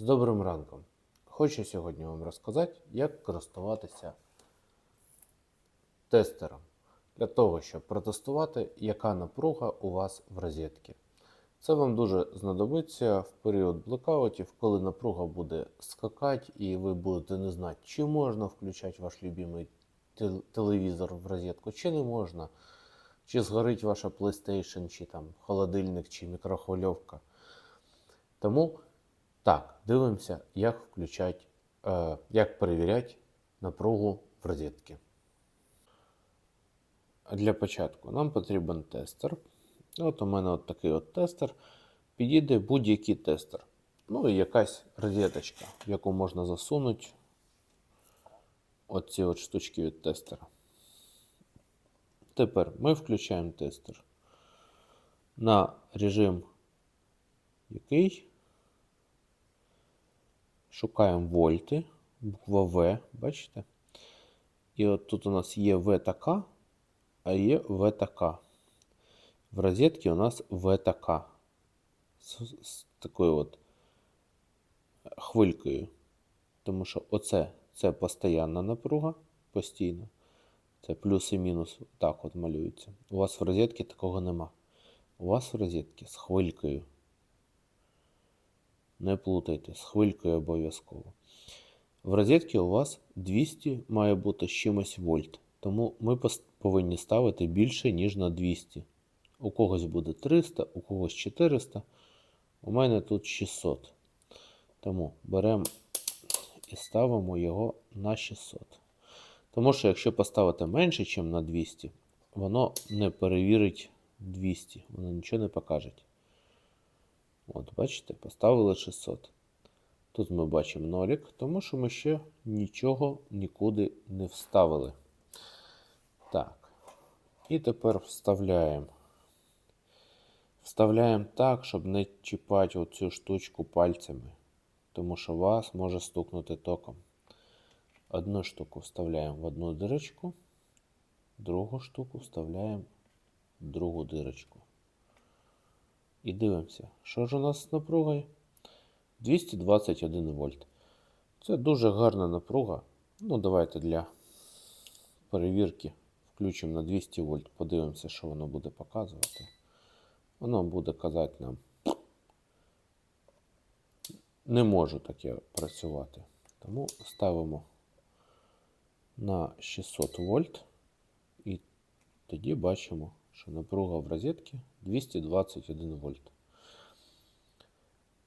З добрим ранком! Хочу сьогодні вам розказати, як користуватися тестером для того, щоб протестувати, яка напруга у вас в розетці. Це вам дуже знадобиться в період блекаутів, коли напруга буде скакати і ви будете не знати, чи можна включати ваш любимий телевізор в розетку, чи не можна, чи згорить ваша PlayStation, чи там холодильник, чи мікрохвильовка. Тому так, дивимося, як включати, е, як перевіряти напругу в розетці. Для початку нам потрібен тестер. От у мене от такий от тестер. Підійде будь-який тестер. Ну і якась розеточка, в яку можна засунути оці от штучки від тестера. Тепер ми включаємо тестер на режим який шукаємо вольти, буква В, бачите? І от тут у нас є В та К, а є В та К. В розетці у нас В та К. З, з такою от хвилькою. Тому що оце це постійна напруга, постійно. Це плюс і мінус так от малюється. У вас в розетці такого нема. У вас в розетці з хвилькою. Не плутайте, з хвилькою обов'язково. В розетці у вас 200 має бути з чимось вольт. Тому ми повинні ставити більше, ніж на 200. У когось буде 300, у когось 400. У мене тут 600. Тому беремо і ставимо його на 600. Тому що якщо поставити менше, ніж на 200, воно не перевірить 200, воно нічого не покаже. От, бачите, поставили 600. Тут ми бачимо нолік, тому що ми ще нічого нікуди не вставили. Так. І тепер вставляємо. Вставляємо так, щоб не чіпати оцю штучку пальцями, тому що вас може стукнути током. Одну штуку вставляємо в одну дирочку, другу штуку вставляємо в другу дирочку. І дивимося, що ж у нас з напругою? 221 вольт. Це дуже гарна напруга. Ну, давайте для перевірки включимо на 200 вольт. Подивимося, що воно буде показувати. Воно буде казати нам. Не можу таке працювати. Тому ставимо на 600 вольт. І тоді бачимо, що напруга в розетці 221 вольт.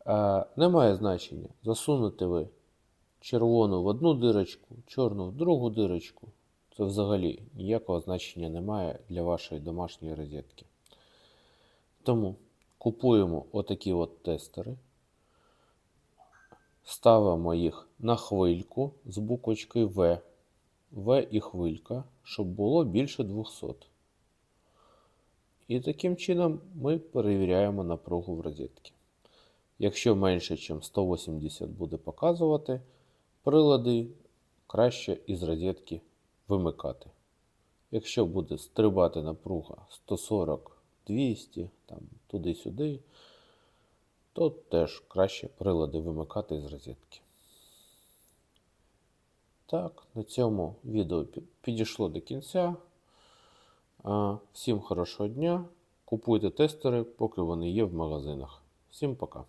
Е, немає значення, засунути ви червону в одну дирочку, чорну в другу дирочку. Це взагалі ніякого значення немає для вашої домашньої розетки. Тому купуємо отакі от тестери, ставимо їх на хвильку з буквочкою В, В і хвилька, щоб було більше 200. І таким чином ми перевіряємо напругу в розетці. Якщо менше, ніж 180 буде показувати, прилади краще із розетки вимикати. Якщо буде стрибати напруга 140, 200, там, туди-сюди, то теж краще прилади вимикати з розетки. Так, на цьому відео підійшло до кінця. Всім хорошого дня. Купуйте тестери, поки вони є в магазинах. Всім пока.